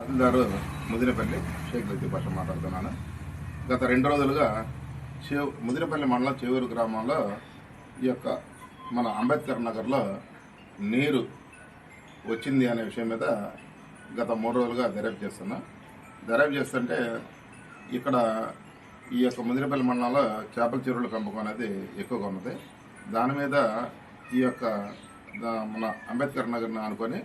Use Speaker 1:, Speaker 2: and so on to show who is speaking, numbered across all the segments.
Speaker 1: తహసీల్దారు ముదినపల్లి షేక్ లతీఫ్ భాష మాట్లాడుతున్నాను. గత రెండు రోజులుగా చే ముదినపల్లి మండలం చేవూరు గ్రామంలో ఈ యొక్క మన అంబేద్కర్ నగర్లో నీరు వచ్చింది అనే విషయం మీద గత మూడు రోజులుగా దర్యాప్తు చేస్తున్నా. దర్యాప్తు చేస్తుంటే ఇక్కడ ఈ యొక్క ముదినపల్లి మండలంలో చేపల చెరువుల పెంపకం అనేది ఎక్కువగా ఉన్నది. దాని మీద ఈ యొక్క మన అంబేద్కర్ నగర్ని అనుకొని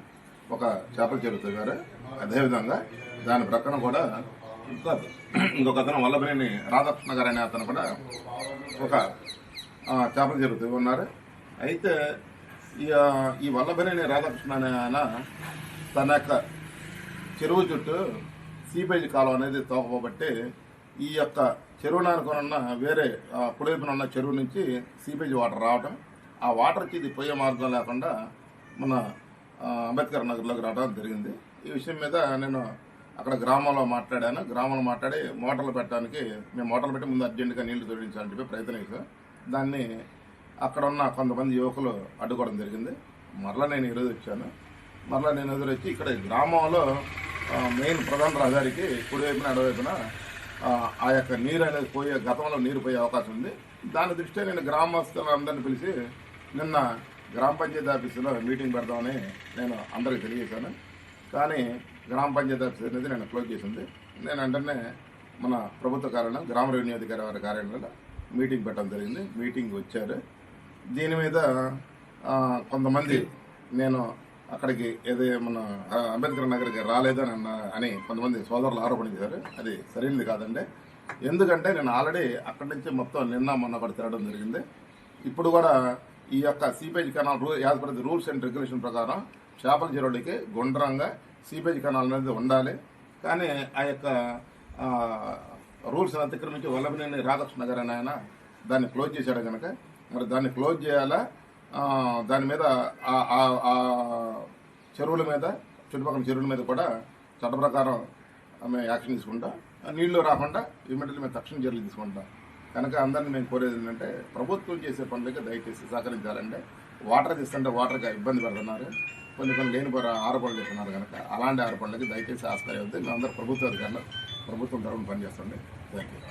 Speaker 1: ఒక చేపల చెరువు తవ్వారు. అదేవిధంగా దాని ప్రక్కన కూడా ఇంకా ఇంకొక అతను వల్లభనేని రాధాకృష్ణ గారు అనే అతను కూడా ఒక చేపలు చేపల చెరువు ఉన్నారు అయితే ఈ వల్లభనేని రాధాకృష్ణ అనే ఆయన తన యొక్క చెరువు చుట్టూ సీపేజీ కాలం అనేది తోకపోబట్టి ఈ యొక్క చెరువును అనుకుని ఉన్న వేరే కుడివైపున ఉన్న చెరువు నుంచి సీపేజీ వాటర్ రావటం ఆ వాటర్కి ఇది పోయే మార్గం లేకుండా మన అంబేద్కర్ నగర్లోకి రావడం జరిగింది. ఈ విషయం మీద నేను అక్కడ గ్రామంలో మాట్లాడాను. గ్రామంలో మాట్లాడి మోటార్లు పెట్టడానికి మేము మోటార్లు పెట్టి ముందు అర్జెంటుగా నీళ్ళు తొలగించాలని చెప్పి ప్రయత్నం చేశాం. దాన్ని అక్కడ ఉన్న కొంతమంది యువకులు అడ్డుకోవడం జరిగింది. మరలా నేను ఈరోజు వచ్చాను. మరలా నేను ఎదురొచ్చి ఇక్కడ ఈ గ్రామంలో మెయిన్ ప్రధాన రహదారికి కుడివైపున అడవైపున ఆ, ఆ యొక్క నీరు అనేది పోయే గతంలో నీరు పోయే అవకాశం ఉంది. దాని దృష్ట్యా నేను గ్రామస్తులందరినీ పిలిచి నిన్న గ్రామ పంచాయతీ ఆఫీసులో మీటింగ్ పెడదామని నేను అందరికి తెలియజేశాను. కానీ గ్రామ పంచాయతీ ఆఫీస్ అనేది నేను క్లోజ్ చేసింది. నేను వెంటనే మన ప్రభుత్వ కార్యాలయం గ్రామ రెవెన్యూ అధికారి వారి కార్యాలయంలో మీటింగ్ పెట్టడం జరిగింది. మీటింగ్ వచ్చారు. దీని మీద కొంతమంది నేను అక్కడికి ఏదో మన అంబేద్కర్ నగర్కి రాలేదని అని అన్న- అని కొంతమంది సోదరులు ఆరోపణ చేశారు. అది సరైనది కాదండి. ఎందుకంటే నేను ఆల్రెడీ అక్కడి నుంచి మొత్తం నిన్న మొన్న కూడా తిరగడం జరిగింది. ఇప్పుడు కూడా ఈ యొక్క సీపేజ్ కెనాల్ రూ as per the rules and regulation ప్రకారం చేపల చెరువులకి గుండ్రంగా సీపేజ్ కెనాల్ అనేది ఉండాలి. కానీ ఆ యొక్క రూల్స్ అతిక్రమించి వల్లభనేని రాధాకృష్ణ నగర్ అని ఆయన దాన్ని క్లోజ్ చేశాడు కనుక మరి దాన్ని క్లోజ్ చేయాలా? దాని మీద ఆ- చెరువుల మీద చుట్టుపక్కల చెరువుల మీద కూడా చట్ట ప్రకారం మేము యాక్షన్ తీసుకుంటాం. నీళ్ళు రాకుండా ఇమీడియట్లీ మేము తక్షణ చర్యలు తీసుకుంటాం. కనుక అందరిని మేము కోరేది ఏంటంటే ప్రభుత్వం చేసే పనులకి దయచేసి సహకరించాలంటే వాటర్ తీస్తుంటే వాటర్కి ఇబ్బంది పెడుతున్నారు. కొన్ని కొన్ని లేని పర ఆరోపణలు చేస్తున్నారు కనుక అలాంటి ఆరోపణలకి దయచేసి ఆస్కారం అవుతుంది మేము అందరూ ప్రభుత్వ అధికారులు ప్రభుత్వం తరఫున పనిచేస్తుంది. Thank you